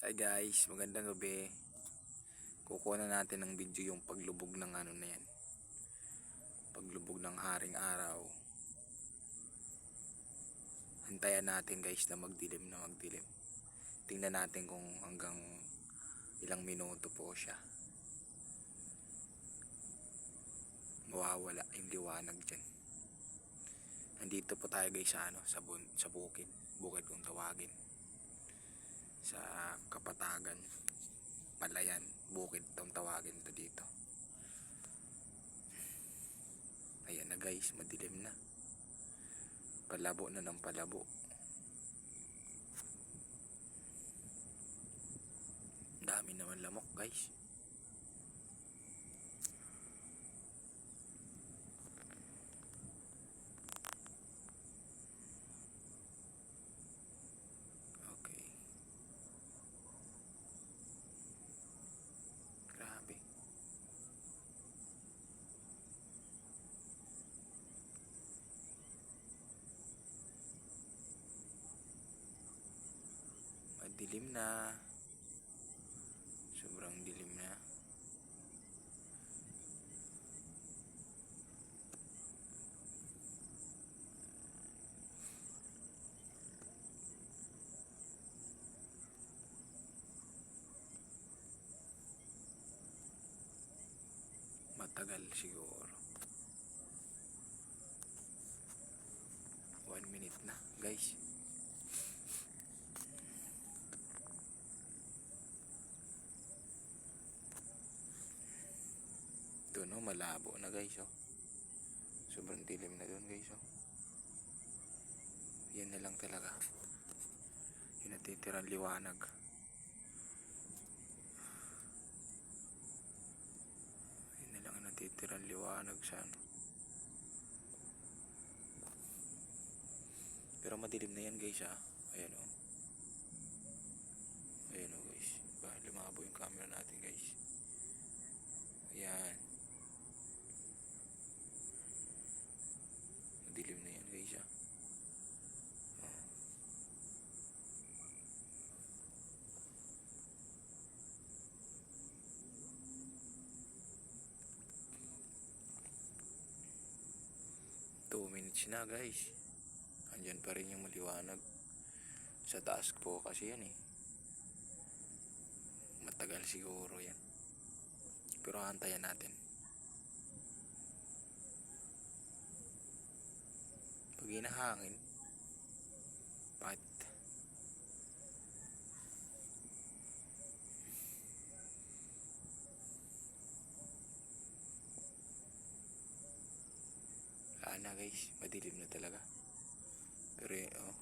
Hi guys, magandang gabi. Kukuha na natin ng video yung paglubog ng ano na yan. Paglubog ng haring araw. Hintayan natin guys na magdilim na magdilim. Tingnan natin kung hanggang ilang minuto po siya. Mawawala yung liwanag dyan. Nandito po tayo guys sa ano, sa, bun, sa bukid. Bukid kung tawagin sa Kapatagan Palayan Bukid tong tawagin to dito. Ayan na guys madilim na. Palabo na ng palabo. Dami naman lamok guys okay Grabe. Madilim na. Sobrang dilim na. Matagal siguro. One minute na, guys. Doon oh, malabo na guys oh. Sobrang dilim na doon guys oh. Yan na lang talaga. Yung natitirang liwanag. Yun na lang ang natitirang liwanag sa ano. Pero madilim na yan guys ah. Ayan oh. Ayan oh guys. Ba, lumabo yung camera natin guys. Ayan. Madilim na yan guys ah. Oh. Minutes na guys. Andyan pa rin yung maliwanag. Sa taas po kasi yan eh. Matagal siguro yan. Pero antayan natin. Pag hinahangin, pat. Na guys, madilim na talaga. Pero eh, oh.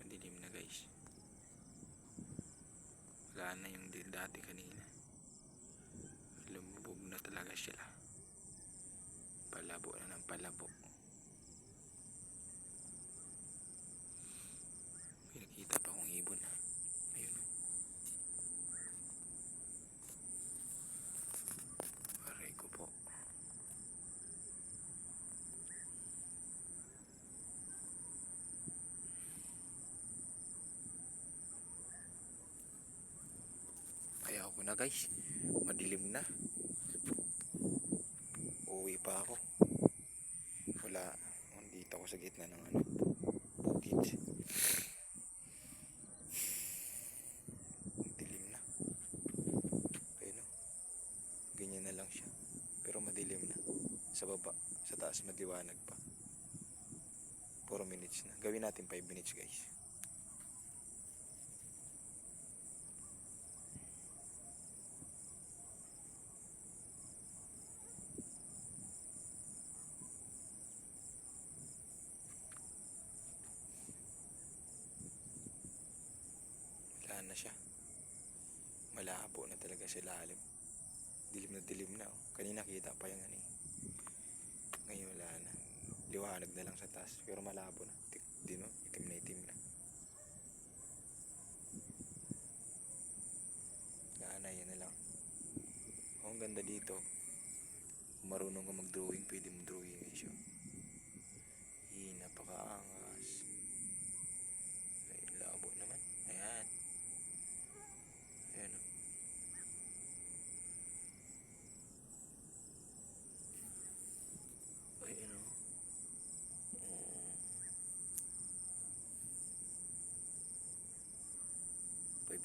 Madilim na guys. Wala na yung dati kanina. Lumubog na talaga sila. Palabo na ng palabo. May nakita pa akong ibon. Ayun oh. Aray ko po. Ayaw ko na guys. Madilim na. Uwi pa ako. Wala. Nandito ako sa gitna ng ano. Bukid. Dilim na. Ayun o. Ganyan na lang siya. Pero madilim na. Sa baba. Sa taas madiwanag pa. 4 minutes na. Gawin natin 5 minutes guys. Wala na siya. Malabo na talaga sa lalim. Dilim na dilim na. Oh. Kanina kita pa yung ano. Ngayon wala na. Liwanag na lang sa taas. Pero malabo na. Di no? Itim na itim na. Gana yan na lang. Oh, ang ganda dito. Marunong ka mag drawing, pwede mo drawing guys yun. Eh, napakaangas. Ay, labo naman. Ayan. Ayan o. Ayan o.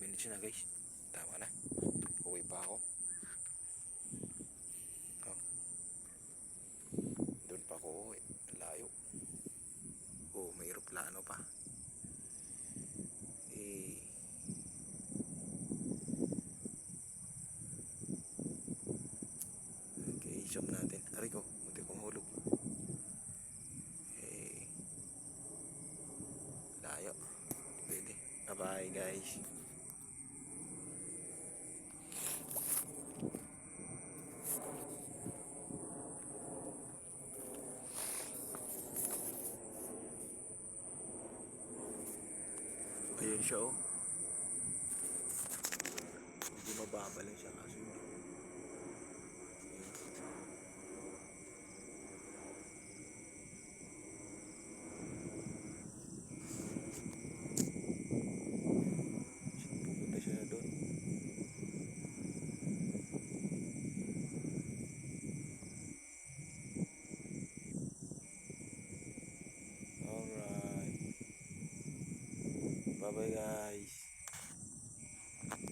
Mm. Minutes na guys. Tama na. Uwi pa ako. Oh. Doon pa ako uwi. Layo. Oh, may aeroplano pa. Eh. Okay, zoom natin. Aray ko, munti kong hulog. Eh. Layo. Pwede. Bye-bye guys. Ayun siya oh. Hindi mababa siya kaso hindi. Pupunta siya doon. Alright. Bye bye guys.